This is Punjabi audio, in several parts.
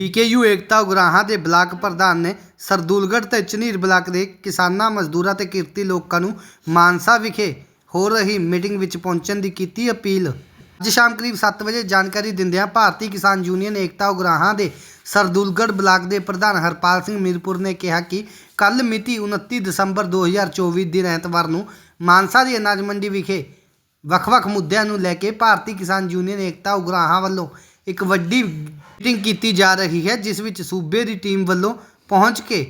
ਪੀਕੇਯੂ ਏਕਤਾ ਉਗਰਾਹਾਂ ਦੇ ਬਲਾਕ ਪ੍ਰਧਾਨ ਨੇ ਸਰਦੂਲਗੜ੍ਹ ਤੇ ਝਨੀਰ ਬਲਾਕ ਦੇ ਕਿਸਾਨਾਂ, ਮਜ਼ਦੂਰਾਂ ਤੇ ਕਿਰਤੀ ਲੋਕਾਂ ਨੂੰ ਮਾਨਸਾ ਵਿਖੇ ਹੋ ਰਹੀ ਮੀਟਿੰਗ ਵਿੱਚ ਪਹੁੰਚਣ ਦੀ ਕੀਤੀ ਅਪੀਲ। ਅੱਜ ਸ਼ਾਮ ਕਰੀਬ 7 ਵਜੇ ਜਾਣਕਾਰੀ ਦਿੰਦਿਆਂ ਭਾਰਤੀ ਕਿਸਾਨ ਯੂਨੀਅਨ ਏਕਤਾ ਉਗਰਾਹਾਂ ਦੇ ਸਰਦੂਲਗੜ੍ਹ ਬਲਾਕ ਦੇ ਪ੍ਰਧਾਨ ਹਰਪਾਲ ਸਿੰਘ ਮੀਰਪੁਰ ਨੇ ਕਿਹਾ ਕਿ ਕੱਲ ਮਿਤੀ 29 ਦਸੰਬਰ 2024 ਦਿਨ ਐਤਵਾਰ ਨੂੰ ਮਾਨਸਾ ਦੀ ਅਨਾਜ ਮੰਡੀ ਵਿਖੇ ਵੱਖ-ਵੱਖ ਮੁੱਦਿਆਂ ਨੂੰ ਲੈ ਕੇ ਭਾਰਤੀ ਕਿਸਾਨ ਯੂਨੀਅਨ ਏਕਤਾ ਉਗਰਾਹਾਂ ਵੱਲੋਂ ਇੱਕ ਵੱਡੀ ਮੀਟਿੰਗ ਕੀਤੀ ਜਾ ਰਹੀ ਹੈ, ਜਿਸ ਵਿੱਚ ਸੂਬੇ ਦੀ ਟੀਮ ਵੱਲੋਂ ਪਹੁੰਚ ਕੇ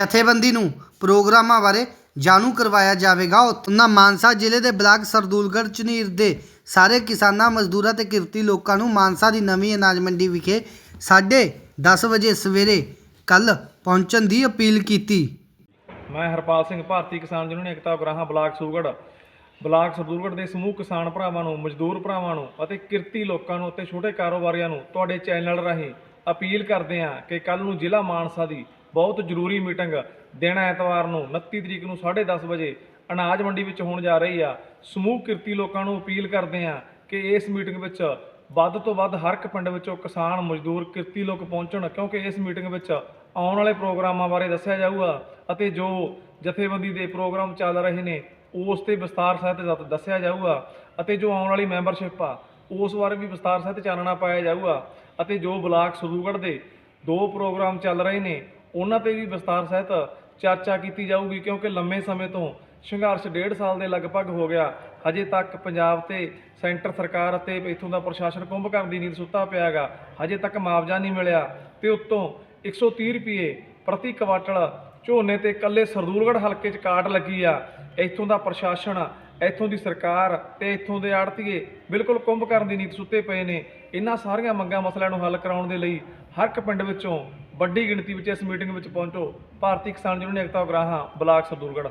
ਜਥੇਬੰਦੀ ਨੂੰ ਪ੍ਰੋਗਰਾਮਾਂ ਬਾਰੇ ਜਾਣੂ ਕਰਵਾਇਆ ਜਾਵੇਗਾ। ਉਹਨਾਂ ਮਾਨਸਾ ਜ਼ਿਲ੍ਹੇ ਦੇ ਬਲਾਕ ਸਰਦੂਲਗੜ੍ਹ, ਝਨੀਰ ਦੇ ਸਾਰੇ ਕਿਸਾਨਾਂ, ਮਜ਼ਦੂਰਾਂ ਤੇ ਕਿਰਤੀ ਲੋਕਾਂ ਨੂੰ ਮਾਨਸਾ ਦੀ ਨਵੀਂ ਅਨਾਜ ਮੰਡੀ ਵਿਖੇ 10:30 ਵਜੇ ਸਵੇਰੇ ਕੱਲ ਪਹੁੰਚਣ ਦੀ ਅਪੀਲ ਕੀਤੀ। ਮੈਂ Harpal Singh, Bharti Kisan union, Ekta Ugrahan, block Soogar block Sardulgarh ਦੇ ਸਮੂਹ ਕਿਸਾਨ ਭਰਾਵਾਂ ਨੂੰ, ਮਜ਼ਦੂਰ ਭਰਾਵਾਂ ਨੂੰ ਅਤੇ ਕਿਰਤੀ ਲੋਕਾਂ ਨੂੰ ਅਤੇ ਛੋਟੇ ਕਾਰੋਬਾਰੀਆਂ ਨੂੰ ਤੁਹਾਡੇ ਚੈਨਲ ਰਾਹੀਂ ਅਪੀਲ ਕਰਦੇ ਹਾਂ ਕਿ ਕੱਲ ਨੂੰ ਜ਼ਿਲ੍ਹਾ ਮਾਨਸਾ ਦੀ ਬਹੁਤ ਜ਼ਰੂਰੀ ਮੀਟਿੰਗ ਦਿਨ ਐਤਵਾਰ ਨੂੰ 29 ਤਰੀਕ ਨੂੰ 10:30 ਵਜੇ ਅਨਾਜ ਮੰਡੀ ਵਿੱਚ ਹੋਣ ਜਾ ਰਹੀ ਆ। ਸਮੂਹ ਕਿਰਤੀ ਲੋਕਾਂ ਨੂੰ ਅਪੀਲ ਕਰਦੇ ਹਾਂ ਕਿ ਇਸ ਮੀਟਿੰਗ ਵਿੱਚ ਵੱਧ ਤੋਂ ਵੱਧ ਹਰ ਇੱਕ ਪਿੰਡ ਵਿੱਚੋਂ ਕਿਸਾਨ, ਮਜ਼ਦੂਰ, ਕਿਰਤੀ ਲੋਕ ਪਹੁੰਚਣ, ਕਿਉਂਕਿ ਇਸ ਮੀਟਿੰਗ ਵਿੱਚ ਆਉਣ ਵਾਲੇ ਪ੍ਰੋਗਰਾਮਾਂ ਬਾਰੇ ਦੱਸਿਆ ਜਾਊਗਾ ਅਤੇ ਜੋ ਜਥੇਬੰਦੀ ਦੇ ਪ੍ਰੋਗਰਾਮ ਚੱਲ ਰਹੇ ਨੇ ਉਸ ਤੇ ਵਿਸਤਾਰ ਸਹਿਤ ਦ- ਦੱਸਿਆ ਜਾਊਗਾ ਅਤੇ ਜੋ ਆਉਣ ਵਾਲੀ ਮੈਂਬਰਸ਼ਿਪ ਆ, ਉਸ ਬਾਰੇ ਵੀ ਵਿਸਤਾਰ ਸਹਿਤ ਚਾਨਣਾ ਪਾਇਆ ਜਾਊਗਾ ਅਤੇ ਜੋ ਬਲਾਕ ਸਰੂਗੜ੍ਹ ਦੇ ਦੋ ਪ੍ਰੋਗਰਾਮ ਚੱਲ ਰਹੇ ਨੇ, ਉਹਨਾਂ ਤੇ ਵੀ ਵਿਸਤਾਰ ਸਹਿਤ ਚਰਚਾ ਕੀਤੀ ਜਾਊਗੀ ਕਿਉਂਕਿ ਲੰਮੇ ਸਮੇਂ ਤੋਂ ਸੰਘਰਸ਼ ਡੇਢ ਸਾਲ ਦੇ ਲਗਭਗ ਹੋ ਗਿਆ। ਹਜੇ ਤੱਕ ਪੰਜਾਬ ਤੇ ਸੈਂਟਰ ਸਰਕਾਰ ਅਤੇ ਇਥੋਂ ਦਾ ਪ੍ਰਸ਼ਾਸਨ ਕੁੰਭਕਰਨ ਦੀ ਨੀਂਦ ਸੁੱਤਾ ਪਿਆ ਹੈਗਾ ਹਜੇ ਤੱਕ ਮੁਆਵਜ਼ਾ ਨਹੀਂ ਮਿਲਿਆ ਤੇ ਉੱਤੋਂ 130 ਰੁਪਏ ਪ੍ਰਤੀ ਕੁਆਟਲ ਝੋਨੇ ਤੇ ਇਕੱਲੇ ਸਰਦੂਲਗੜ੍ਹ ਹਲਕੇ 'ਚ ਕਾਟ ਲੱਗੀ ਆ। ਇੱਥੋਂ ਦਾ ਪ੍ਰਸ਼ਾਸਨ, ਇੱਥੋਂ ਦੀ ਸਰਕਾਰ ਤੇ ਇੱਥੋਂ ਦੇ ਆੜਤੀਏ ਬਿਲਕੁਲ ਕੁੰਭ ਕਰਨ ਦੀ ਨੀਤ ਸੁੱਤੇ ਪਏ ਨੇ। ਇਹਨਾਂ ਸਾਰੀਆਂ ਮੰਗਾਂ ਮਸਲਿਆਂ ਨੂੰ ਹੱਲ ਕਰਾਉਣ ਦੇ ਲਈ ਹਰ ਇੱਕ ਪਿੰਡ ਵਿੱਚੋਂ ਵੱਡੀ ਗਿਣਤੀ ਵਿੱਚ ਇਸ ਮੀਟਿੰਗ ਵਿੱਚ ਪਹੁੰਚੋ। Bharti Kisan union Ekta Ugrahan, block Sardulgarh